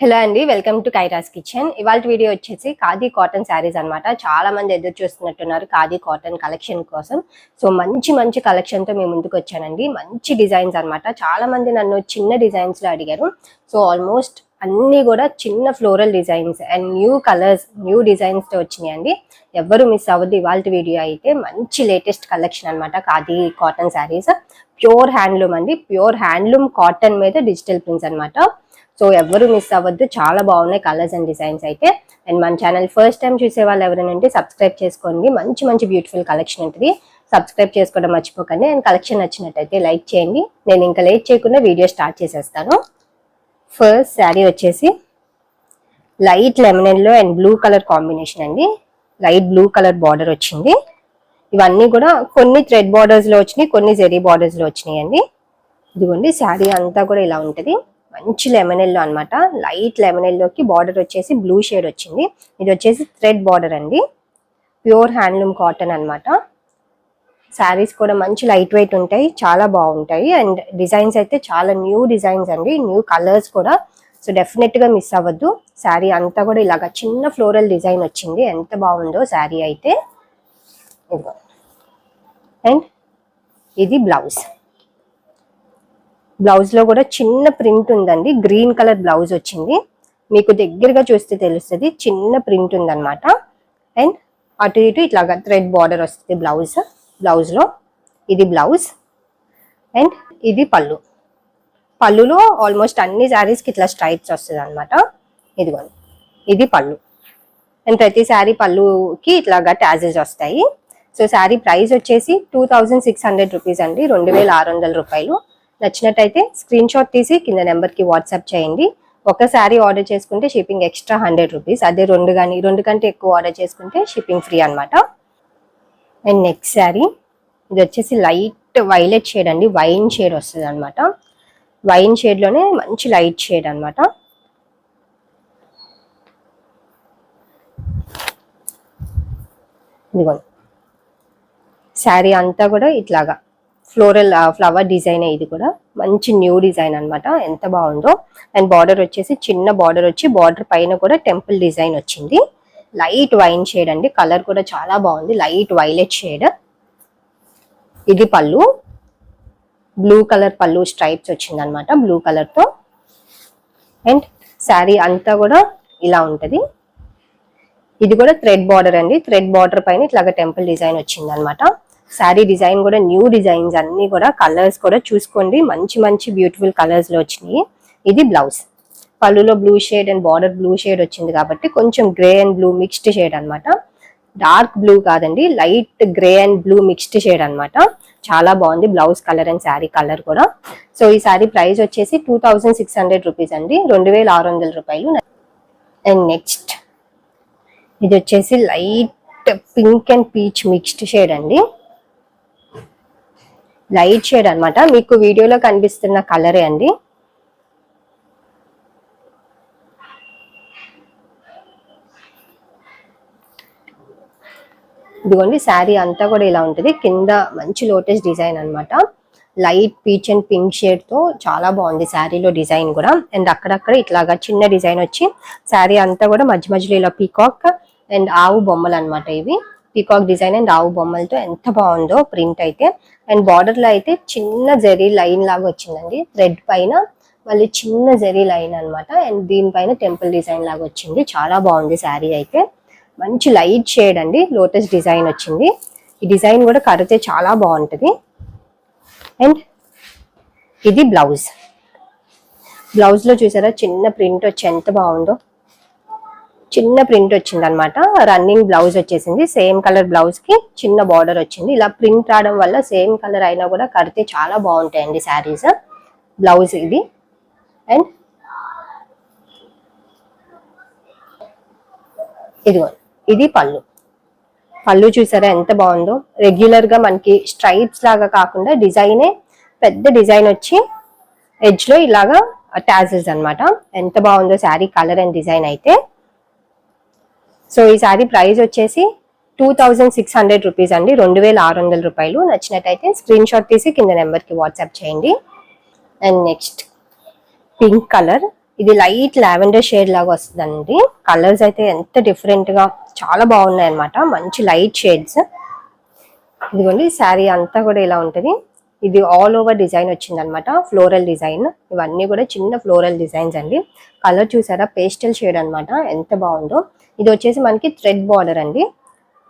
Hello అండి welcome to కైరాస్ kitchen. ఇవాళ video వచ్చేసి ఖాదీ కాటన్ శారీస్ అన్నమాట. చాలా మంది ఎదురు చూస్తున్నట్టున్నారు ఖాదీ కాటన్ కలెక్షన్ కోసం. సో మంచి మంచి కలెక్షన్తో మేము ముందుకు వచ్చానండి. మంచి డిజైన్స్ అన్నమాట. చాలా మంది నన్ను చిన్న డిజైన్స్లో అడిగారు. సో ఆల్మోస్ట్ అన్ని కూడా చిన్న floral designs and new colours new డిజైన్స్తో వచ్చినాయండి ఎవరు మిస్ అవ్వద్దు ఇవాళ వీడియో అయితే. మంచి లేటెస్ట్ కలెక్షన్ అన్నమాట khadi cotton saris. Pure handloom అండి. ప్యూర్ హ్యాండ్లూమ్ కాటన్ మీద డిజిటల్ ప్రింట్స్ అన్నమాట. సో ఎవరు మిస్ అవ్వద్దు. చాలా బాగున్నాయి కలర్స్ అండ్ డిజైన్స్ అయితే. అండ్ మన ఛానల్ ఫస్ట్ టైం చూసే వాళ్ళు ఎవరైనా ఉంటే సబ్స్క్రైబ్ చేసుకోండి. మంచి మంచి బ్యూటిఫుల్ కలెక్షన్ ఉంటుంది. సబ్స్క్రైబ్ చేసుకోవడం మర్చిపోకండి. అండ్ కలెక్షన్ నచ్చినట్టయితే లైక్ చేయండి. నేను ఇంకా లేట్ చేయకుండా వీడియో స్టార్ట్ చేసేస్తాను. ఫస్ట్ శారీ వచ్చేసి light lemon yellow and blue colour combination అండి. లైట్ బ్లూ కలర్ బార్డర్ వచ్చింది. ఇవన్నీ కూడా కొన్ని థ్రెడ్ బార్డర్స్లో వచ్చినాయి కొన్ని జెరీ బార్డర్స్లో వచ్చినాయి అండి. ఇదిగోండి శారీ అంతా కూడా ఇలా ఉంటుంది. మంచి లెమన్ ఎల్లో అనమాట లైట్ లెమన్ ఎల్లోకి బార్డర్ వచ్చేసి బ్లూ షేడ్ వచ్చింది. ఇది వచ్చేసి థ్రెడ్ బార్డర్ అండి. ప్యూర్ హ్యాండ్లూమ్ కాటన్ అనమాట శారీస్ కూడా మంచి లైట్ వెయిట్ ఉంటాయి. చాలా బాగుంటాయి. అండ్ డిజైన్స్ అయితే చాలా న్యూ డిజైన్స్ అండి. న్యూ కలర్స్ కూడా. సో డెఫినెట్గా మిస్ అవ్వద్దు. శారీ అంతా కూడా ఇలాగా చిన్న ఫ్లోరల్ డిజైన్ వచ్చింది. ఎంత బాగుందో శారీ అయితే. ఇదిగో. అండ్ ఇది బ్లౌజ్ బ్లౌజ్లో కూడా చిన్న ప్రింట్ ఉందండి. గ్రీన్ కలర్ బ్లౌజ్ వచ్చింది. మీకు దగ్గరగా చూస్తే తెలుస్తుంది చిన్న ప్రింట్ ఉందన్నమాట. అండ్ అటు ఇటు ఇట్లాగా థ్రెడ్ బార్డర్ వస్తుంది బ్లౌజ్ బ్లౌజ్లో ఇది బ్లౌజ్ అండ్ ఇది పళ్ళు. పళ్ళులో ఆల్మోస్ట్ అన్ని శారీస్కి ఇట్లా స్ట్రైప్స్ వస్తుంది అనమాట ఇదిగోండి ఇది పళ్ళు. అండ్ ప్రతి శారీ పళ్ళుకి ఇట్లాగా ట్యాజెస్ వస్తాయి. సో శారీ ప్రైస్ వచ్చేసి two thousand six hundred rupees అండి. రెండు వేల ఆరు వందల రూపాయలు. నచ్చినట్టయితే స్క్రీన్ షాట్ తీసి కింద నెంబర్కి వాట్సాప్ చేయండి. ఒక శారీ ఆర్డర్ చేసుకుంటే షిప్పింగ్ ఎక్స్ట్రా హండ్రెడ్ రూపీస్ అదే రెండు కానీ రెండు కంటే ఎక్కువ ఆర్డర్ చేసుకుంటే షిప్పింగ్ ఫ్రీ అనమాట అండ్ నెక్స్ట్ శారీ ఇది వచ్చేసి లైట్ వైలెట్ షేడ్ అండి. వైన్ షేడ్ వస్తుంది అనమాట వైన్ షేడ్లోనే మంచి లైట్ షేడ్ అనమాట ఇదిగోండి. శారీ అంతా కూడా ఇట్లాగా. ఫ్లోరల్ ఫ్లవర్ డిజైన్ ఇది కూడా. మంచి న్యూ డిజైన్ అనమాట ఎంత బాగుందో. అండ్ బార్డర్ వచ్చేసి చిన్న బార్డర్ వచ్చి బార్డర్ పైన కూడా టెంపుల్ డిజైన్ వచ్చింది. లైట్ వైన్ షేడ్ అండి. కలర్ కూడా చాలా బాగుంది. Light violet shade. ఇది పళ్ళు. బ్లూ కలర్ పళ్ళు స్ట్రైప్స్ వచ్చింది అనమాట బ్లూ కలర్తో అండ్ శారీ అంతా కూడా ఇలా ఉంటుంది. ఇది కూడా థ్రెడ్ బార్డర్ అండి. థ్రెడ్ బార్డర్ పైన ఇట్లాగా టెంపుల్ డిజైన్ వచ్చింది అనమాట శారీ డిజైన్ కూడా న్యూ డిజైన్స్ అన్ని కూడా కలర్స్ కూడా చూసుకోండి. మంచి మంచి బ్యూటిఫుల్ కలర్స్లో వచ్చినాయి. ఇది బ్లౌజ్. పళ్ళులో blue shade and border blue shade వచ్చింది కాబట్టి కొంచెం grey and blue mixed shade అనమాట డార్క్ బ్లూ కాదండి light grey and blue mixed shade అనమాట చాలా బాగుంది blouse colour and sari colour కూడా. సో ఈ శారీ ప్రైస్ వచ్చేసి two thousand six hundred rupees అండి. రెండు వేల ఆరు వందల రూపాయలు. అండ్ నెక్స్ట్ ఇది వచ్చేసి light pink and peach mixed shade అండి. లైట్ షేడ్ అన్నమాట. మీకు వీడియోలో కనిపిస్తున్న కలరే అండి. ఇదిగోండి శారీ అంతా కూడా ఇలా ఉంటుంది. కింద మంచి లోటస్ డిజైన్ అన్నమాట. లైట్ పీచ్ అండ్ పింక్ షేడ్తో చాలా బాగుంది శారీలో డిజైన్ కూడా. అండ్ అక్కడక్కడ ఇట్లాగా చిన్న డిజైన్ వచ్చి శారీ అంతా కూడా మధ్య మధ్యలో ఇలా పీకాక్ అండ్ ఆవు బొమ్మలు అన్నమాట ఇవి. పీకాక్ డిజైన్ అండ్ ఆవు బొమ్మలతో ఎంత బాగుందో ప్రింట్ అయితే. అండ్ బార్డర్లో అయితే చిన్న జరీ లైన్ లాగా వచ్చిందండి. థ్రెడ్ పైన మళ్ళీ చిన్న జరీ లైన్ అన్నమాట. అండ్ దీనిపైన టెంపుల్ డిజైన్ లాగా వచ్చింది. చాలా బాగుంది శారీ అయితే. మంచి లైట్ షేడ్ అండి. లోటస్ డిజైన్ వచ్చింది. ఈ డిజైన్ కూడా కడితే చాలా బాగుంటుంది. అండ్ ఇది బ్లౌజ్ బ్లౌజ్లో చూసారా? చిన్న ప్రింట్ వచ్చి ఎంత బాగుందో. చిన్న ప్రింట్ వచ్చింది అనమాట రన్నింగ్ బ్లౌజ్ వచ్చేసింది. సేమ్ కలర్ బ్లౌజ్కి చిన్న బార్డర్ వచ్చింది. ఇలా ప్రింట్ రావడం వల్ల సేమ్ కలర్ అయినా కూడా కడితే చాలా బాగుంటాయండి శారీస్. బ్లౌజ్ ఇది. అండ్ ఇదిగో ఇది పళ్ళు. పళ్ళు చూసారా ఎంత బాగుందో. రెగ్యులర్గా మనకి స్ట్రైప్స్ లాగా కాకుండా డిజైనే పెద్ద డిజైన్ వచ్చి ఎడ్జ్లో ఇలాగా టాజెస్ అనమాట ఎంత బాగుందో శారీ కలర్ అండ్ డిజైన్ అయితే. సో ఈ శారీ ప్రైస్ వచ్చేసి two thousand six hundred rupees అండి. రెండు వేల ఆరు వందల రూపాయలు. నచ్చినట్టయితే స్క్రీన్ షాట్ తీసి కింద నెంబర్కి వాట్సాప్ చేయండి. And next pink colour. ఇది లైట్ లావెండర్ షేడ్ లాగా వస్తుందండి. కలర్స్ అయితే ఎంత డిఫరెంట్గా చాలా బాగున్నాయి అన్నమాట మంచి లైట్ షేడ్స్. ఇదిగోండి శారీ అంతా కూడా ఇలా ఉంటుంది. ఇది ఆల్ ఓవర్ డిజైన్ వచ్చింది అనమాట ఫ్లోరల్ డిజైన్. ఇవన్నీ కూడా చిన్న ఫ్లోరల్ డిజైన్స్ అండి. కలర్ చూసారా? పేస్టల్ షేడ్ అనమాట ఎంత బాగుందో. ఇది వచ్చేసి మనకి థ్రెడ్ బార్డర్ అండి.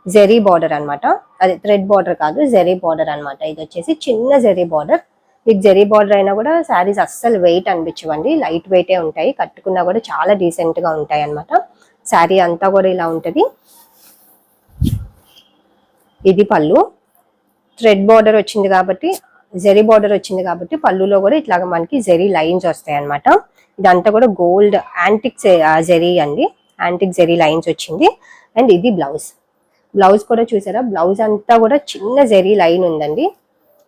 జెరీ బార్డర్ అన్నమాట. అది థ్రెడ్ బార్డర్ కాదు జెరీ బార్డర్ అన్నమాట. ఇది వచ్చేసి చిన్న జెరీ బార్డర్. మీకు జెరీ బార్డర్ అయినా కూడా శారీస్ అస్సలు వెయిట్ అనిపించవండి. లైట్ వెయిటే ఉంటాయి. కట్టుకున్నా కూడా చాలా డీసెంట్గా ఉంటాయి అన్నమాట. శారీ అంతా కూడా ఇలా ఉంటుంది. ఇది పళ్ళు. థ్రెడ్ బార్డర్ వచ్చింది కాబట్టి జెరీ బార్డర్ వచ్చింది కాబట్టి పళ్ళులో కూడా ఇట్లాగ మనకి జెరీ లైన్స్ వస్తాయి అనమాట ఇదంతా కూడా గోల్డ్ యాంటిక్ జెరీ అండి. యాంటిక్ జెరీ లైన్స్ వచ్చింది. అండ్ ఇది బ్లౌజ్ బ్లౌజ్ కూడా చూసారా? బ్లౌజ్ అంతా కూడా చిన్న జెరీ లైన్ ఉందండి.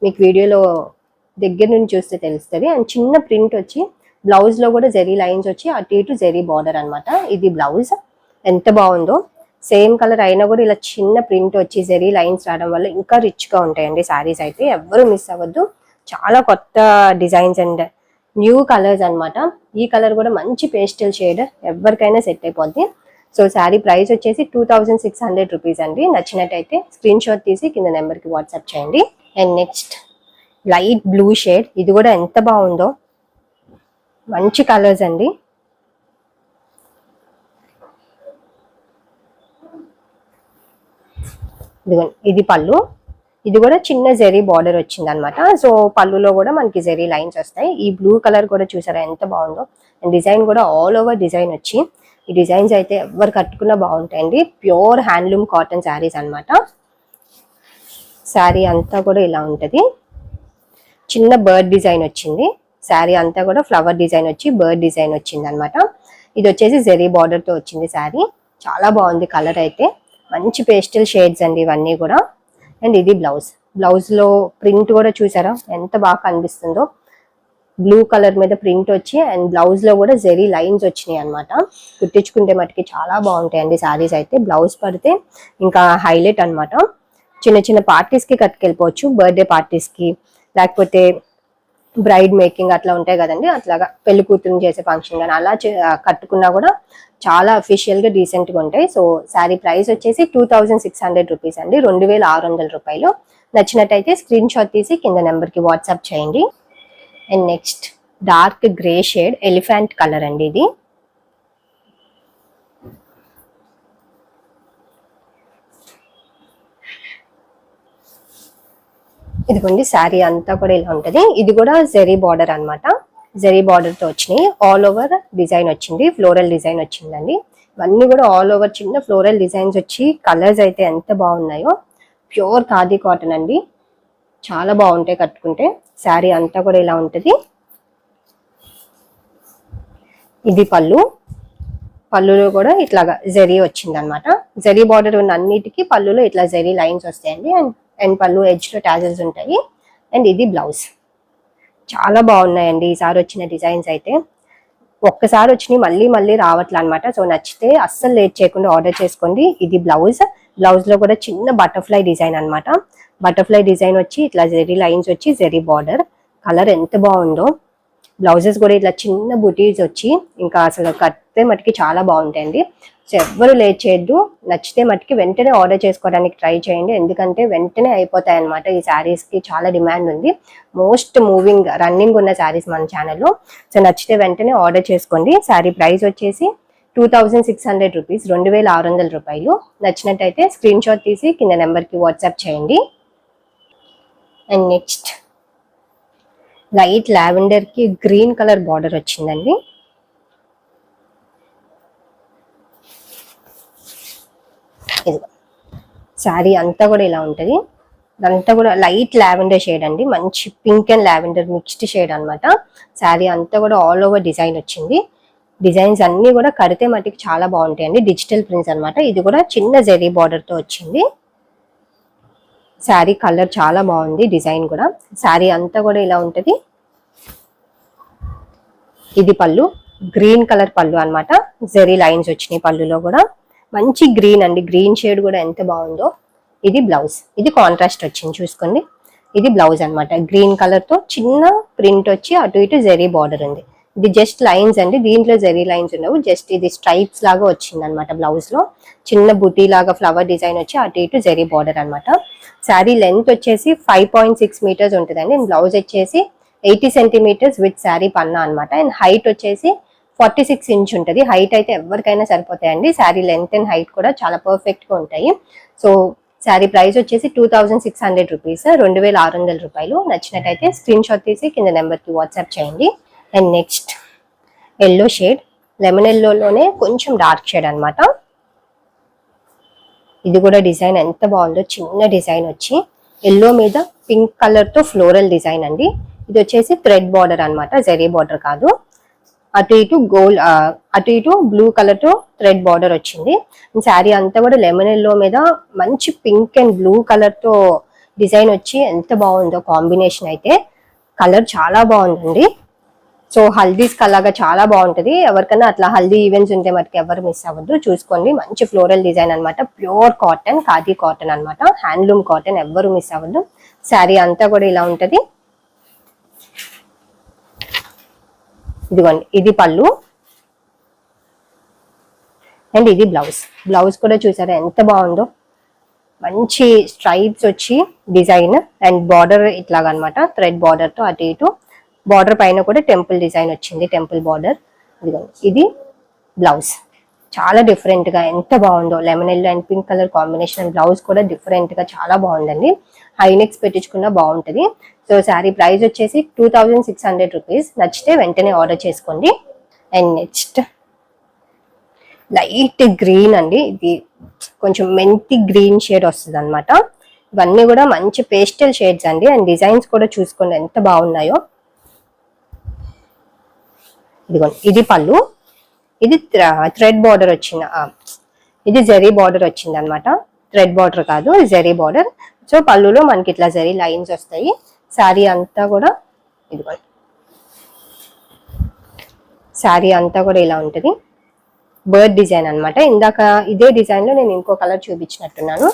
మీకు వీడియోలో దగ్గర నుంచి చూస్తే తెలుస్తుంది. అండ్ చిన్న ప్రింట్ వచ్చి బ్లౌజ్లో కూడా జెరీ లైన్స్ వచ్చి అటు ఇటు జెరీ బార్డర్ అన్నమాట. ఇది బ్లౌజ్ ఎంత బాగుందో. సేమ్ కలర్ అయినా కూడా ఇలా చిన్న ప్రింట్ వచ్చి జెరీ లైన్స్ రావడం వల్ల ఇంకా రిచ్గా ఉంటాయండి సారీస్ అయితే. ఎవ్వరు మిస్ అవ్వద్దు. చాలా కొత్త డిజైన్స్ అండ్ న్యూ కలర్స్ అనమాట ఈ కలర్ కూడా మంచి పేస్టల్ షేడ్ ఎవరికైనా సెట్ అయిపోద్ది. సో శారీ ప్రైస్ వచ్చేసి two thousand six hundred rupees అండి. నచ్చినట్టయితే స్క్రీన్ షాట్ తీసి కింద నెంబర్కి వాట్సాప్ చేయండి. And next light blue shade ఇది కూడా ఎంత బాగుందో. మంచి కలర్స్ అండి. ఇదిగో ఇది పళ్ళు. ఇది కూడా చిన్న జెరీ బార్డర్ వచ్చింది అనమాట సో పళ్ళులో కూడా మనకి జెరీ లైన్స్ వస్తాయి. ఈ బ్లూ కలర్ కూడా చూసారా ఎంత బాగుందో? అండ్ డిజైన్ కూడా ఆల్ ఓవర్ డిజైన్ వచ్చి ఈ డిజైన్స్ అయితే ఎవరు కట్టుకున్నా బాగుంటాయండి. ప్యూర్ హ్యాండ్లూమ్ కాటన్ శారీస్ అన్నమాట శారీ అంతా కూడా ఇలా ఉంటుంది. చిన్న బర్డ్ డిజైన్ వచ్చింది. శారీ అంతా కూడా ఫ్లవర్ డిజైన్ వచ్చి బర్డ్ డిజైన్ వచ్చింది అనమాట ఇది వచ్చేసి జెరీ బార్డర్తో వచ్చింది శారీ చాలా బాగుంది కలర్ అయితే. మంచి పేస్టల్ షేడ్స్ అండి ఇవన్నీ కూడా. అండ్ ఇది బ్లౌజ్. బ్లౌజ్లో ప్రింట్ కూడా చూసారా? ఎంత బాగా కనిపిస్తుందో. బ్లూ కలర్ మీద ప్రింట్ వచ్చి అండ్ బ్లౌజ్లో కూడా జెరీ లైన్స్ వచ్చినాయి అన్నమాట. కుట్టించుకుంటే మటుకి చాలా బాగుంటాయండి శారీస్ అయితే. బ్లౌజ్ పడితే ఇంకా హైలైట్ అన్నమాట. చిన్న చిన్న పార్టీస్కి కట్టుకెళ్ళిపోవచ్చు. బర్త్డే పార్టీస్కి లేకపోతే బ్రైడ్ మేకింగ్ అట్లా ఉంటాయి కదండి. అట్లాగా పెళ్ళి కూతురుని చేసే ఫంక్షన్ కానీ అలా చే- కట్టుకున్నా కూడా చాలా అఫీషియల్గా గా ఉంటాయి. సో శారీ ప్రైస్ వచ్చేసి two thousand six hundred rupees అండి. రెండు వేల ఆరు వందల రూపాయలు. నచ్చినట్టయితే స్క్రీన్ షాట్ తీసి కింద నెంబర్కి వాట్సాప్ చేయండి. And next dark grey shade elephant colour అండి ఇది. ఇదిగోండి శారీ అంతా కూడా ఇలా ఉంటుంది. ఇది కూడా జెరీ బార్డర్ అన్నమాట. జెరీ బార్డర్తో వచ్చినాయి. ఆల్ ఓవర్ డిజైన్ వచ్చింది. ఫ్లోరల్ డిజైన్ వచ్చిందండి. ఇవన్నీ కూడా ఆల్ ఓవర్ చిన్న ఫ్లోరల్ డిజైన్స్ వచ్చి కలర్స్ అయితే ఎంత బాగున్నాయో. ప్యూర్ ఖాదీ కాటన్ అండి. చాలా బాగుంటాయి కట్టుకుంటే. శారీ అంతా కూడా ఇలా ఉంటుంది. ఇది పళ్ళు. పళ్ళులో కూడా ఇట్లాగా జరీ వచ్చింది అనమాట జరీ బార్డర్ ఉన్న అన్నిటికీ పళ్ళులో ఇట్లా జరీ లైన్స్ వస్తాయండి. అండ్ అండ్ పళ్ళు ఎడ్జ్లో లో ఉంటాయి. అండ్ ఇది బ్లౌజ్ చాలా బాగున్నాయండి ఈసారి వచ్చిన డిజైన్స్ అయితే. ఒక్కసారి వచ్చినాయి మళ్ళీ మళ్ళీ రావట్లే అనమాట సో నచ్చితే అస్సలు లేట్ చేయకుండా ఆర్డర్ చేసుకోండి. ఇది బ్లౌజ్ బ్లౌజ్లో కూడా చిన్న బటర్ఫ్లై డిజైన్ అన్నమాట బటర్ఫ్లై డిజైన్ వచ్చి ఇట్లా జెరీ లైన్స్ వచ్చి జెరీ బార్డర్ కలర్ ఎంత బాగుందో. బ్లౌజెస్ కూడా ఇట్లా చిన్న బుటీస్ వచ్చి ఇంకా అసలు కడితే మటుకి చాలా బాగుంటాయండి. సో ఎవ్వరు లేట్ చేయొద్దు నచ్చితే మటుకి వెంటనే ఆర్డర్ చేసుకోవడానికి ట్రై చేయండి. ఎందుకంటే వెంటనే అయిపోతాయి అనమాట ఈ శారీస్కి చాలా డిమాండ్ ఉంది. మోస్ట్ మూవింగ్ రన్నింగ్ ఉన్న శారీస్ మన ఛానల్లో సో నచ్చితే వెంటనే ఆర్డర్ చేసుకోండి. శారీ ప్రైస్ వచ్చేసి two thousand six hundred rupees రెండు వేల ఆరు వందల రూపాయలు. నచ్చినట్టయితే స్క్రీన్ షాట్ తీసి కింద నెంబర్కి వాట్సాప్ చేయండి. అండ్ నెక్స్ట్ లైట్ లావెండర్కి గ్రీన్ కలర్ బార్డర్ వచ్చిందండి. ఇదిగో శారీ అంతా కూడా ఇలా ఉంటుంది. అదంతా కూడా లైట్ లావెండర్ షేడ్ అండి. మంచి pink and lavender mixed shade అనమాట శారీ అంతా కూడా ఆల్ ఓవర్ డిజైన్ వచ్చింది. డిజైన్స్ అన్నీ కూడా కడితే మట్టికి చాలా బాగుంటాయండి. డిజిటల్ ప్రింట్స్ అనమాట ఇది కూడా చిన్న జెరీ బార్డర్తో వచ్చింది. శారీ కలర్ చాలా బాగుంది డిజైన్ కూడా. శారీ అంతా కూడా ఇలా ఉంటుంది. ఇది పళ్ళు. గ్రీన్ కలర్ పళ్ళు అనమాట జెరీ లైన్స్ వచ్చినాయి పళ్ళులో కూడా. మంచి గ్రీన్ అండి. గ్రీన్ షేడ్ కూడా ఎంత బాగుందో. ఇది బ్లౌజ్. ఇది కాంట్రాస్ట్ వచ్చింది చూసుకోండి. ఇది బ్లౌజ్ అన్నమాట. గ్రీన్ కలర్తో చిన్న ప్రింట్ వచ్చి అటు ఇటు జెరీ బార్డర్ ఉంది. ఇది జస్ట్ లైన్స్ అండి. దీంట్లో జెరీ లైన్స్ ఉండవు. జస్ట్ ఇది స్ట్రైప్స్ లాగా వచ్చింది అనమాట బ్లౌజ్లో. చిన్న బుటీ లాగా ఫ్లవర్ డిజైన్ వచ్చి అటు ఇటు జెరీ బార్డర్ అన్నమాట. శారీ లెంత్ వచ్చేసి ఫైవ్ పాయింట్ సిక్స్ మీటర్స్ ఉంటుందండి. బ్లౌజ్ వచ్చేసి ఎయిటీ సెంటీమీటర్స్ విత్ శారీ పన్నా అనమాట అండ్ హైట్ వచ్చేసి ఫార్టీ సిక్స్ ఇంచ్ ఉంటుంది. హైట్ అయితే ఎవరికైనా సరిపోతాయండి. శారీ లెంత్ అండ్ హైట్ కూడా చాలా పర్ఫెక్ట్గా ఉంటాయి. సో శారీ ప్రైస్ వచ్చేసి two thousand six hundred rupees రెండు వేల ఆరు వందల రూపాయలు. నచ్చినట్టయితే స్క్రీన్ షాట్ తీసి కింద నెంబర్కి వాట్సాప్ చేయండి. And next yellow shade lemon ఎల్లోలోనే కొంచెం డార్క్ షేడ్ అనమాట ఇది కూడా డిజైన్ ఎంత బాగుందో చిన్న డిజైన్ వచ్చి ఎల్లో మీద పింక్ కలర్తో ఫ్లోరల్ డిజైన్ అండి. ఇది వచ్చేసి థ్రెడ్ బార్డర్ అన్నమాట. జెరీ బార్డర్ కాదు. అటు ఇటు గోల్డ్ అటు ఇటు బ్లూ కలర్తో థ్రెడ్ బార్డర్ వచ్చింది. శారీ అంతా కూడా లెమన్ ఎల్లో మీద మంచి పింక్ అండ్ బ్లూ కలర్తో డిజైన్ వచ్చి ఎంత బాగుందో కాంబినేషన్ అయితే. కలర్ చాలా బాగుందండి సో హల్దీస్ కలాగా చాలా బాగుంటుంది. ఎవరికైనా అట్లా హల్దీ ఈవెంట్స్ ఉంటే మనకి ఎవరు మిస్ అవ్వద్దు. చూసుకోండి. మంచి ఫ్లోరల్ డిజైన్ అన్నమాట. ప్యూర్ కాటన్ ఖాదీ కాటన్ అన్నమాట. హ్యాండ్లూమ్ కాటన్ ఎవరు మిస్ అవ్వద్దు. శారీ అంతా కూడా ఇలా ఉంటుంది. ఇదిగోండి ఇది పళ్ళు. అండ్ ఇది బ్లౌజ్. బ్లౌజ్ కూడా చూసారా ఎంత బాగుందో? మంచి స్ట్రైప్స్ వచ్చి డిజైన్ అండ్ బార్డర్ ఇట్లాగనమాట థ్రెడ్ బార్డర్తో అటు ఇటు. బార్డర్ పైన కూడా టెంపుల్ డిజైన్ వచ్చింది టెంపుల్ బార్డర్. ఇదిగోండి ఇది బ్లౌజ్. చాలా డిఫరెంట్గా ఎంత బాగుందో lemon yellow and pink colour combination blouse కూడా డిఫరెంట్గా చాలా బాగుందండి. హైనెక్స్ పెట్టించుకున్నా బాగుంటుంది. సో శారీ ప్రైస్ వచ్చేసి two thousand six hundred rupees నచ్చితే వెంటనే ఆర్డర్ చేసుకోండి. అండ్ నెక్స్ట్ లైట్ గ్రీన్ అండి. ఇది కొంచెం మెంతి గ్రీన్ షేడ్ వస్తుంది అనమాట ఇవన్నీ కూడా మంచి పేస్టల్ షేడ్స్ అండి. అండ్ డిజైన్స్ కూడా చూసుకోండి ఎంత బాగున్నాయో. ఇదిగోండి. ఇది పళ్ళు. ఇది థ్రెడ్ బార్డర్ వచ్చింది ఇది జెరీ బార్డర్ వచ్చింది అనమాట థ్రెడ్ బార్డర్ కాదు జెరీ బార్డర్ సో పళ్ళులో మనకి ఇట్లా జరీ లైన్స్ వస్తాయి. శారీ అంతా కూడా ఇదిగోండి శారీ అంతా కూడా ఇలా ఉంటుంది. బర్డ్ డిజైన్ అన్నమాట. ఇందాక ఇదే డిజైన్లో నేను ఇంకో కలర్ చూపించినట్టున్నాను.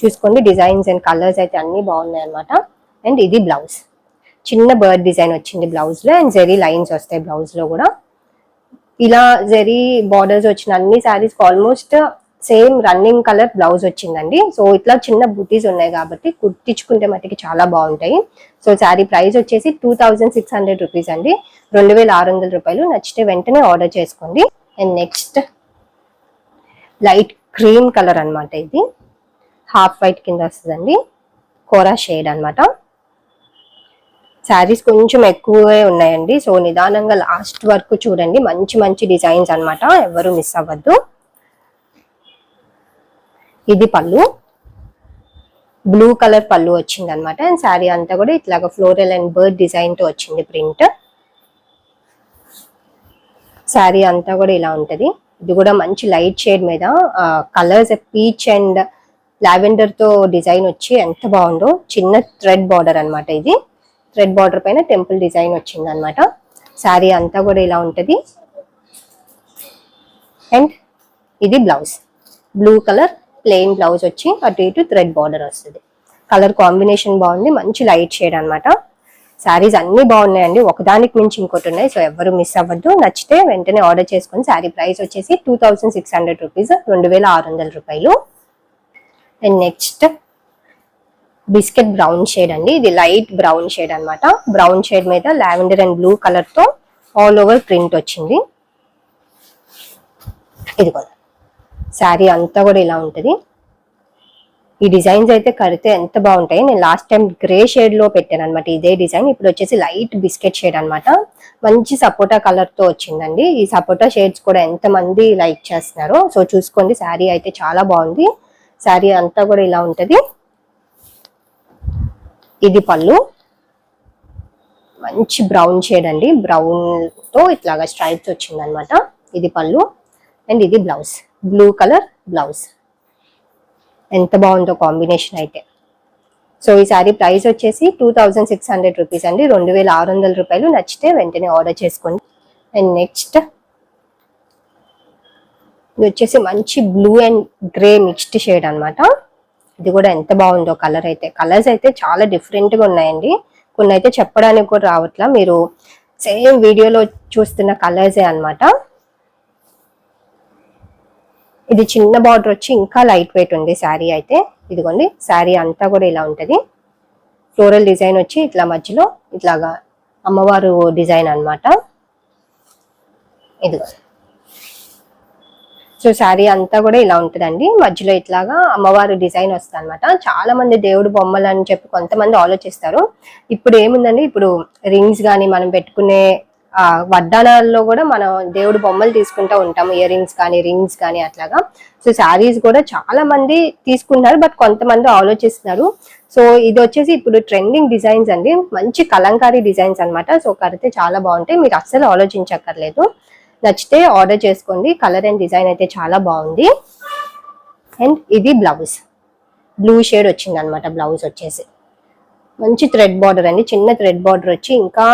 చూసుకోండి డిజైన్స్ అండ్ కలర్స్ అయితే అన్ని బాగున్నాయి అనమాట అండ్ ఇది బ్లౌజ్ చిన్న బర్డ్ డిజైన్ వచ్చింది బ్లౌజ్లో అండ్ జెరీ లైన్స్ వస్తాయి బ్లౌజ్లో కూడా. ఇలా జెరీ బార్డర్స్ వచ్చిన అన్ని saris almost same running colour blouse వచ్చిందండి. సో ఇట్లా చిన్న బుటీస్ ఉన్నాయి కాబట్టి కుట్టించుకుంటే మట్టికి చాలా బాగుంటాయి. సో శారీ ప్రైస్ వచ్చేసి two thousand six hundred rupees అండి. రెండు వేల ఆరు వందల రూపాయలు. నచ్చితే వెంటనే ఆర్డర్ చేసుకోండి. And next light cream colour అన్నమాట ఇది. హాఫ్ వైట్ కింద వస్తుందండి. కోరా షేడ్ అనమాట శారీస్ కొంచెం ఎక్కువే ఉన్నాయండి. సో నిదానంగా లాస్ట్ వరకు చూడండి. మంచి మంచి డిజైన్స్ అనమాట ఎవరు మిస్ అవ్వద్దు. ఇది పళ్ళు. బ్లూ కలర్ పళ్ళు వచ్చింది అనమాట అండ్ శారీ అంతా కూడా ఇట్లాగా ఫ్లోరల్ అండ్ బర్డ్ డిజైన్తో వచ్చింది ప్రింట్ శారీ అంతా కూడా ఇలా ఉంటది. ఇది కూడా మంచి లైట్ షేడ్ మీద కలర్స్ పీచ్ అండ్ లావెండర్తో డిజైన్ వచ్చి ఎంత బాగుందో. చిన్న థ్రెడ్ బార్డర్ అన్నమాట ఇది. థ్రెడ్ బార్డర్ పైన టెంపుల్ డిజైన్ వచ్చింది అనమాట శారీ అంతా కూడా ఇలా ఉంటది. అండ్ ఇది blouse blue colour plain blouse వచ్చి అటు ఇటు థ్రెడ్ బార్డర్ వస్తుంది. కలర్ కాంబినేషన్ బాగుంది మంచి లైట్ షేడ్ అనమాట శారీస్ అన్ని బాగున్నాయండి ఒకదానికి మించి ఇంకోటి ఉన్నాయి సో ఎవరు మిస్ అవ్వద్దు. నచ్చితే వెంటనే ఆర్డర్ చేసుకుని శారీ ప్రైస్ వచ్చేసి two thousand six hundred rupees రెండు వేల ఆరు వందల రూపాయలు. And next biscuit brown shade అండి. ఇది లైట్ బ్రౌన్ షేడ్ అనమాట బ్రౌన్ షేడ్ మీద లావెండర్ అండ్ బ్లూ కలర్తో ఆల్ ఓవర్ ప్రింట్ వచ్చింది. ఇది కూడా శారీ అంతా కూడా ఇలా ఉంటుంది. ఈ డిజైన్స్ అయితే కడితే ఎంత బాగుంటాయి. నేను లాస్ట్ టైం గ్రే షేడ్లో పెట్టాను అనమాట ఇదే డిజైన్. ఇప్పుడు వచ్చేసి లైట్ బిస్కెట్ షేడ్ అనమాట మంచి సపోటా కలర్తో వచ్చిందండి. ఈ సపోటా షేడ్స్ కూడా ఎంత మంది లైక్ చేస్తున్నారు సో చూసుకోండి. శారీ అయితే చాలా బాగుంది. శారీ అంతా కూడా ఇలా ఉంటది. ఇది పళ్ళు. మంచి బ్రౌన్ షేడ్ అండి. బ్రౌన్తో ఇట్లాగా స్ట్రైప్స్ వచ్చింది అనమాట ఇది పళ్ళు. అండ్ ఇది బ్లౌజ్. బ్లూ కలర్ బ్లౌజ్ ఎంత బాగుందో కాంబినేషన్ అయితే. సో ఈ సారీ ప్రైస్ వచ్చేసి two thousand six hundred rupees అండి. రెండు వేల ఆరు వందల రూపాయలు నచ్చితే వెంటనే ఆర్డర్ చేసుకోండి. అండ్ నెక్స్ట్ ఇది వచ్చేసి మంచి blue and grey mixed shade అనమాట ఇది కూడా ఎంత బాగుందో కలర్ అయితే. కలర్స్ అయితే చాలా డిఫరెంట్గా ఉన్నాయండి. కొన్ని అయితే చెప్పడానికి కూడా రావట్లా. మీరు సేమ్ వీడియోలో చూస్తున్న కలర్సే అనమాట ఇది చిన్న బార్డర్ వచ్చి ఇంకా లైట్ వెయిట్ ఉంది శారీ అయితే. ఇదిగోండి శారీ అంతా కూడా ఇలా ఉంటుంది. ఫ్లోరల్ డిజైన్ వచ్చి ఇట్లా మధ్యలో ఇట్లాగా అమ్మవారు డిజైన్ అన్నమాట. ఇదిగో. సో శారీ అంతా కూడా ఇలా ఉంటుందండి. మధ్యలో ఇట్లాగా అమ్మవారు డిజైన్ వస్తుంది అనమాట చాలా మంది దేవుడు బొమ్మలు అని చెప్పి కొంతమంది ఆలోచిస్తారు. ఇప్పుడు ఏముందండి? ఇప్పుడు రింగ్స్ కానీ మనం పెట్టుకునే వడ్డాణాల్లో వడ్డానాల్లో కూడా మనం దేవుడు బొమ్మలు తీసుకుంటూ ఉంటాము ఇయర్ రింగ్స్ కానీ రింగ్స్ కానీ అట్లాగా. సో శారీస్ కూడా చాలా మంది తీసుకుంటున్నారు. బట్ కొంతమంది ఆలోచిస్తున్నారు. సో ఇది వచ్చేసి ఇప్పుడు ట్రెండింగ్ డిజైన్స్ అండి. మంచి కలంకారీ డిజైన్స్ అనమాట సో కడితే చాలా బాగుంటాయి. మీరు అస్సలు ఆలోచించక్కర్లేదు. నచ్చితే ఆర్డర్ చేసుకోండి. కలర్ అండ్ డిజైన్ అయితే చాలా బాగుంది. అండ్ ఇది బ్లౌజ్. బ్లూ షేడ్ వచ్చింది అనమాట బ్లౌజ్ వచ్చేసి. మంచి థ్రెడ్ బార్డర్ అండి. చిన్న థ్రెడ్ బార్డర్ వచ్చి ఇంకా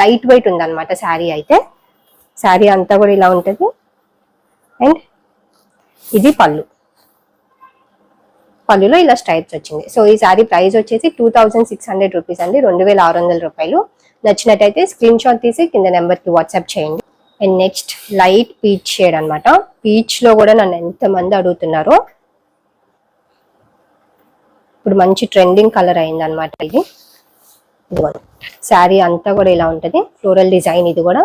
లైట్ వెయిట్ ఉందన్నమాట శారీ అయితే. శారీ అంతా కూడా ఇలా ఉంటుంది. అండ్ ఇది పళ్ళు. పళ్ళులో ఇలా స్ట్రైప్స్ వచ్చింది. సో ఈ శారీ ప్రైస్ వచ్చేసి two thousand six hundred rupees అండి. రెండు వేల ఆరు వందల రూపాయలు. నచ్చినట్టయితే స్క్రీన్ షాట్ తీసి కింద నెంబర్కి వాట్సాప్ చేయండి. And next light peach shade అనమాట పీచ్లో కూడా నన్ను ఎంతమంది అడుగుతున్నారో. ఇప్పుడు మంచి ట్రెండింగ్ కలర్ అయిందనమాట ఇది. ఇదిగోండి శారీ అంతా కూడా ఇలా ఉంటుంది. ఫ్లోరల్ డిజైన్ ఇది కూడా.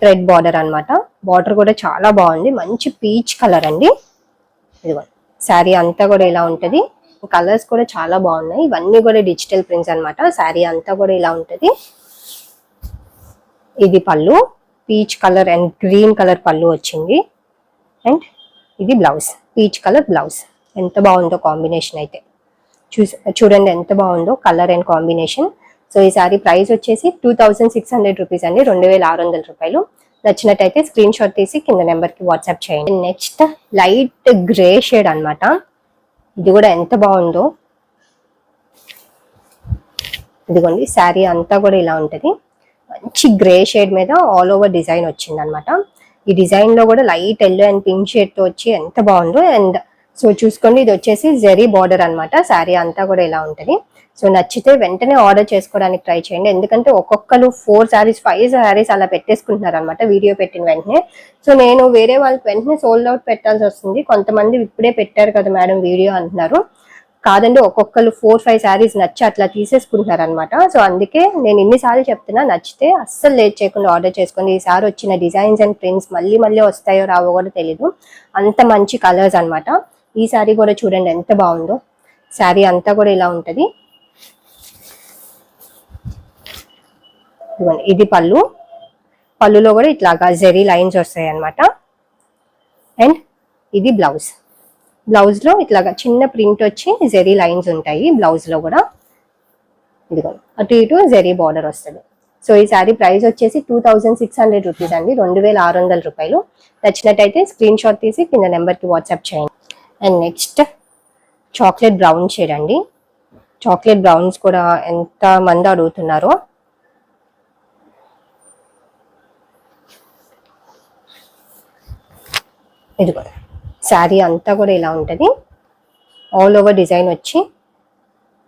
థ్రెడ్ బార్డర్ అన్నమాట. బార్డర్ కూడా చాలా బాగుంది. మంచి పీచ్ కలర్ అండి. ఇదిగోండి శారీ అంతా కూడా ఇలా ఉంటుంది. కలర్స్ కూడా చాలా బాగున్నాయి. ఇవన్నీ కూడా డిజిటల్ ప్రింట్స్ అన్నమాట. శారీ అంతా కూడా ఇలా ఉంటుంది. ఇది పళ్ళు. Peach colour and green colour పళ్ళు వచ్చింది. అండ్ ఇది బ్లౌజ్. Peach colour blouse. ఎంత బాగుందో కాంబినేషన్ అయితే. చూ చూడండి ఎంత బాగుందో కలర్ అండ్ కాంబినేషన్. సో ఈ శారీ ప్రైస్ వచ్చేసి two thousand six hundred rupees అండి. రెండు వేల ఆరు వందల రూపాయలు. నచ్చినట్టయితే స్క్రీన్ షాట్ తీసి కింద నెంబర్కి వాట్సాప్ చేయండి. నెక్స్ట్ లైట్ గ్రే షేడ్ అన్నమాట. ఇది కూడా ఎంత బాగుందో. ఇదిగోండి శారీ అంతా కూడా ఇలా ఉంటుంది. మంచి గ్రే షేడ్ మీద ఆల్ ఓవర్ డిజైన్ వచ్చింది అనమాట ఈ డిజైన్లో కూడా లైట్ ఎల్లో అండ్ పింక్ షేడ్తో వచ్చి ఎంత బాగుందో. అండ్ సో చూసుకోండి ఇది వచ్చేసి జెరీ బార్డర్ అన్నమాట. శారీ అంతా కూడా ఇలా ఉంటుంది. సో నచ్చితే వెంటనే ఆర్డర్ చేసుకోవడానికి ట్రై చేయండి. ఎందుకంటే ఒక్కొక్కరు ఫోర్ శారీస్ ఫైవ్ శారీస్ అలా పెట్టేసుకుంటున్నారు అనమాట వీడియో పెట్టిన వెంటనే. సో నేను వేరే వాళ్ళకి వెంటనే సోల్డ్ అవుట్ పెట్టాల్సి వస్తుంది. కొంతమంది ఇప్పుడే పెట్టారు కదా మేడం వీడియో అంటున్నారు. కాదండి ఒక్కొక్కరు ఫోర్ ఫైవ్ శారీస్ నచ్చి అట్లా తీసేసుకుంటున్నారు అనమాట సో అందుకే నేను ఎన్నిసార్లు చెప్తున్నా నచ్చితే అస్సలు లేట్ చేయకుండా ఆర్డర్ చేసుకోండి. ఈసారి వచ్చిన డిజైన్స్ అండ్ ప్రింట్స్ మళ్ళీ మళ్ళీ వస్తాయో రావో కూడా తెలీదు. అంత మంచి కలర్స్ అన్నమాట. ఈ శారీ కూడా చూడండి ఎంత బాగుందో. శారీ అంతా కూడా ఇలా ఉంటుంది. ఇదిగోండి, ఇది పళ్ళు. పళ్ళులో కూడా ఇట్లాగా జెరీ లైన్స్ వస్తాయి అనమాట అండ్ ఇది బ్లౌజ్. బ్లౌజ్లో ఇట్లాగా చిన్న ప్రింట్ వచ్చి జెరీ లైన్స్ ఉంటాయి. బ్లౌజ్లో కూడా. ఇదిగోండి అటు ఇటు జెరీ బార్డర్ వస్తుంది. సో ఈ సారీ ప్రైస్ వచ్చేసి two thousand six hundred rupees అండి. రెండు వేల ఆరు వందల రూపాయలు. నచ్చినట్టయితే స్క్రీన్ షాట్ తీసి కింద నెంబర్కి వాట్సాప్ చేయండి. And next chocolate brown shade అండి. చాక్లెట్ బ్రౌన్స్ కూడా ఎంత మంది అడుగుతున్నారో. ఇదిగో శారీ అంతా కూడా ఇలా ఉంటుంది. ఆల్ ఓవర్ డిజైన్ వచ్చి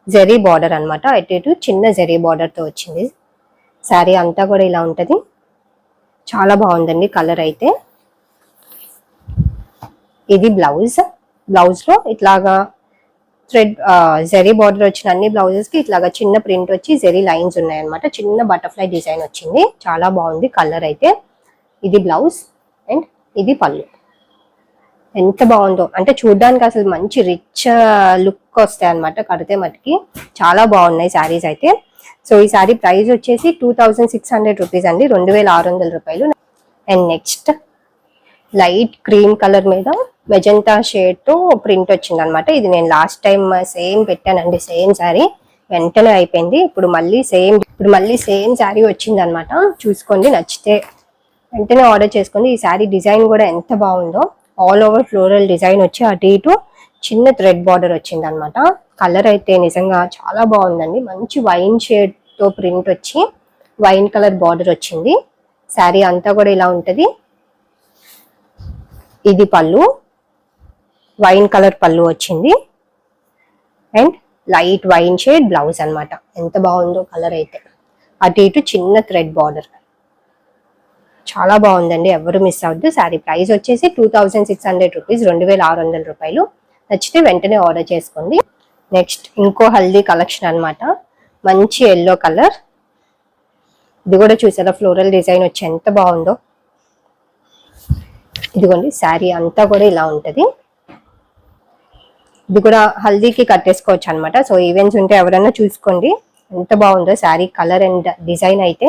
జరీ బార్డర్ అనమాట అటు ఇటు చిన్న జరీ బార్డర్తో వచ్చింది. శారీ అంతా కూడా ఇలా ఉంటుంది. చాలా బాగుందండి కలర్ అయితే. ఇది బ్లౌజ్ బ్లౌజ్లో ఇట్లాగా థ్రెడ్ జరీ బార్డర్ వచ్చిన అన్ని బ్లౌజెస్కి ఇట్లాగా చిన్న ప్రింట్ వచ్చి జరీ లైన్స్ ఉన్నాయి అన్నమాట చిన్న బటర్ఫ్లై డిజైన్ వచ్చింది. చాలా బాగుంది కలర్ అయితే. ఇది బ్లౌజ్ అండ్ ఇది పళ్ళు. ఎంత బాగుందో. అంటే చూడడానికి అసలు మంచి రిచ్ లుక్ uh, వస్తాయి అనమాట కడితే మటుకి. చాలా బాగున్నాయి శారీస్ అయితే. సో ఈ శారీ ప్రైస్ వచ్చేసి two thousand six hundred rupees అండి. రెండు వేల ఆరు వందల రూపాయలు. And next light cream colour మీద మెజంతా షేడ్ ప్రింట్ వచ్చింది అనమాట ఇది నేను లాస్ట్ టైం సేమ్ పెట్టానండి సేమ్ శారీ. వెంటనే అయిపోయింది. ఇప్పుడు మళ్ళీ సేమ్ ఇప్పుడు మళ్ళీ సేమ్ శారీ వచ్చింది అనమాట చూసుకోండి నచ్చితే. వెంటనే ఆర్డర్ చేసుకోండి. ఈ శారీ డిజైన్ కూడా ఎంత బాగుందో. ఆల్ ఓవర్ ఫ్లోరల్ డిజైన్ వచ్చి అటు ఇటు చిన్న థ్రెడ్ బార్డర్ వచ్చింది అనమాట కలర్ అయితే నిజంగా చాలా బాగుందండి. మంచి వైన్ షేడ్తో ప్రింట్ వచ్చి వైన్ కలర్ బార్డర్ వచ్చింది. శారీ అంతా కూడా ఇలా ఉంటుంది. ఇది పళ్ళు. వైన్ కలర్ పళ్ళు వచ్చింది. And light wine shade blouse అనమాట ఎంత బాగుందో కలర్ అయితే. అటు ఇటు చిన్న థ్రెడ్ బార్డర్ చాలా బాగుందండి. ఎవరు మిస్ అవ్వద్దు. శారీ ప్రైస్ వచ్చేసి two thousand six hundred rupees రెండు వేల ఆరు వందల రూపాయలు. నచ్చితే వెంటనే ఆర్డర్ చేసుకోండి. నెక్స్ట్ ఇంకో హల్దీ కలెక్షన్ అనమాట మంచి ఎల్లో కలర్ ఇది కూడా చూసారా? ఫ్లోరల్ డిజైన్ వచ్చి ఎంత బాగుందో. ఇదిగోండి శారీ అంతా కూడా ఇలా ఉంటుంది. ఇది కూడా హల్దీకి కట్టేసుకోవచ్చు అనమాట సో ఈవెంట్స్ ఉంటే ఎవరైనా చూసుకోండి. ఎంత బాగుందో శారీ కలర్ అండ్ డిజైన్ అయితే.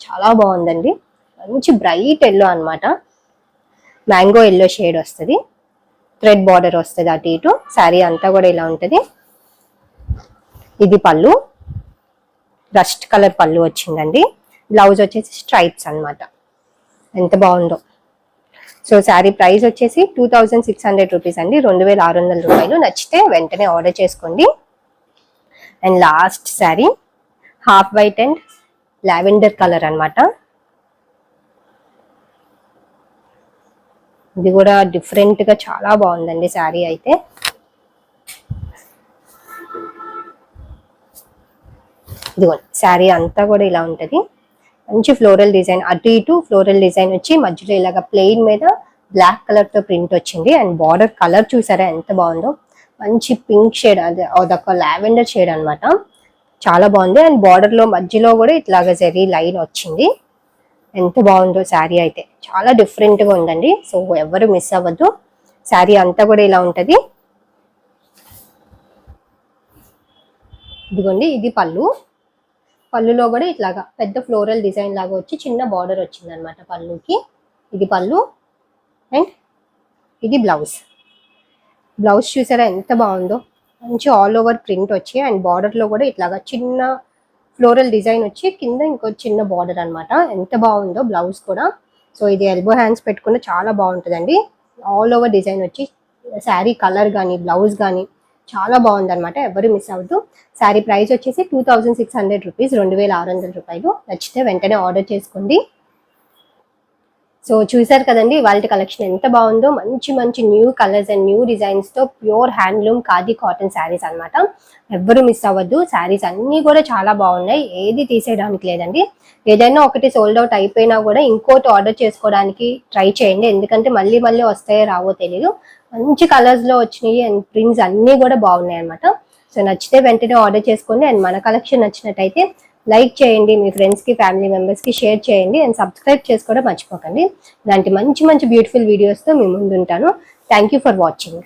చాలా బాగుందండి. మంచి బ్రైట్ ఎల్లో అనమాట మ్యాంగో ఎల్లో షేడ్ వస్తుంది. థ్రెడ్ బార్డర్ వస్తుంది అటు ఇటు. శారీ అంతా కూడా ఇలా ఉంటుంది. ఇది పళ్ళు. రస్ట్ కలర్ పళ్ళు వచ్చిందండి. బ్లౌజ్ వచ్చేసి స్ట్రైప్స్ అన్నమాట. ఎంత బాగుందో. సో శారీ ప్రైస్ వచ్చేసి two thousand six hundred rupees అండి. రెండు వేల ఆరు వందల రూపాయలు. నచ్చితే వెంటనే ఆర్డర్ చేసుకోండి. And last sari half white and lavender colour అనమాట ఇది కూడా డిఫరెంట్గా చాలా బాగుందండి శారీ అయితే. ఇదిగోండి శారీ అంతా కూడా ఇలా ఉంటది. మంచి ఫ్లోరల్ డిజైన్ అటు ఇటు ఫ్లోరల్ డిజైన్ వచ్చి మధ్యలో ఇలాగ ప్లెయిన్ మీద బ్లాక్ కలర్తో ప్రింట్ వచ్చింది. అండ్ బార్డర్ కలర్ చూసారా ఎంత బాగుందో? మంచి పింక్ షేడ్ అది అదొక లావెండర్ షేడ్ అన్నమాట. చాలా బాగుంది. అండ్ బార్డర్లో మధ్యలో కూడా ఇట్లాగ జరీ లైన్ వచ్చింది. ఎంత బాగుందో శారీ అయితే. చాలా డిఫరెంట్గా ఉందండి. సో ఎవరు మిస్ అవ్వద్దు. శారీ అంతా కూడా ఇలా ఉంటుంది. ఇదిగోండి ఇది పళ్ళు. పళ్ళులో కూడా ఇట్లాగా పెద్ద ఫ్లోరల్ డిజైన్ లాగా వచ్చి చిన్న బార్డర్ వచ్చింది అనమాట పళ్ళుకి. ఇది పళ్ళు. అండ్ ఇది బ్లౌజ్. బ్లౌజ్ చూసారా ఎంత బాగుందో. మంచి ఆల్ ఓవర్ ప్రింట్ వచ్చి అండ్ బార్డర్లో కూడా ఇట్లాగా చిన్న ఫ్లోరల్ డిజైన్ వచ్చి కింద ఇంకో చిన్న బార్డర్ అనమాట ఎంత బాగుందో బ్లౌజ్ కూడా. సో ఇది ఎల్బో హ్యాండ్స్ పెట్టుకున్న చాలా బాగుంటుందండి. ఆల్ ఓవర్ డిజైన్ వచ్చి శారీ కలర్ కానీ బ్లౌజ్ కానీ చాలా బాగుంది అనమాట ఎవరు మిస్ అవ్వద్దు. శారీ ప్రైస్ వచ్చేసి two thousand six hundred rupees రెండు వేల ఆరు వందల రూపాయలు. నచ్చితే వెంటనే ఆర్డర్ చేసుకోండి. సో చూసారు కదండి వాళ్ళ కలెక్షన్ ఎంత బాగుందో. మంచి మంచి new colours and new డిజైన్స్తో pure handloom khadi cotton saris అన్నమాట. ఎవ్వరు మిస్ అవ్వద్దు. శారీస్ అన్ని కూడా చాలా బాగున్నాయి. ఏది తీసేయడానికి లేదండి. ఏదైనా ఒకటి సోల్డ్ అవుట్ అయిపోయినా కూడా ఇంకోటి ఆర్డర్ చేసుకోవడానికి ట్రై చేయండి. ఎందుకంటే మళ్ళీ మళ్ళీ వస్తాయో రావో తెలియదు మంచి కలర్స్లో వచ్చినాయి అండ్ ప్రింట్స్ అన్ని కూడా బాగున్నాయి అన్నమాట. సో నచ్చితే వెంటనే ఆర్డర్ చేసుకోండి. అండ్ మన కలెక్షన్ నచ్చినట్టయితే లైక్ చేయండి మీ ఫ్రెండ్స్కి ఫ్యామిలీ మెంబర్స్కి షేర్ చేయండి అండ్ సబ్స్క్రైబ్ చేసుకోవడం మర్చిపోకండి. ఇలాంటి మంచి మంచి బ్యూటిఫుల్ వీడియోస్తో మీ ముందు ఉంటాను థ్యాంక్ యూ ఫర్ వాచింగ్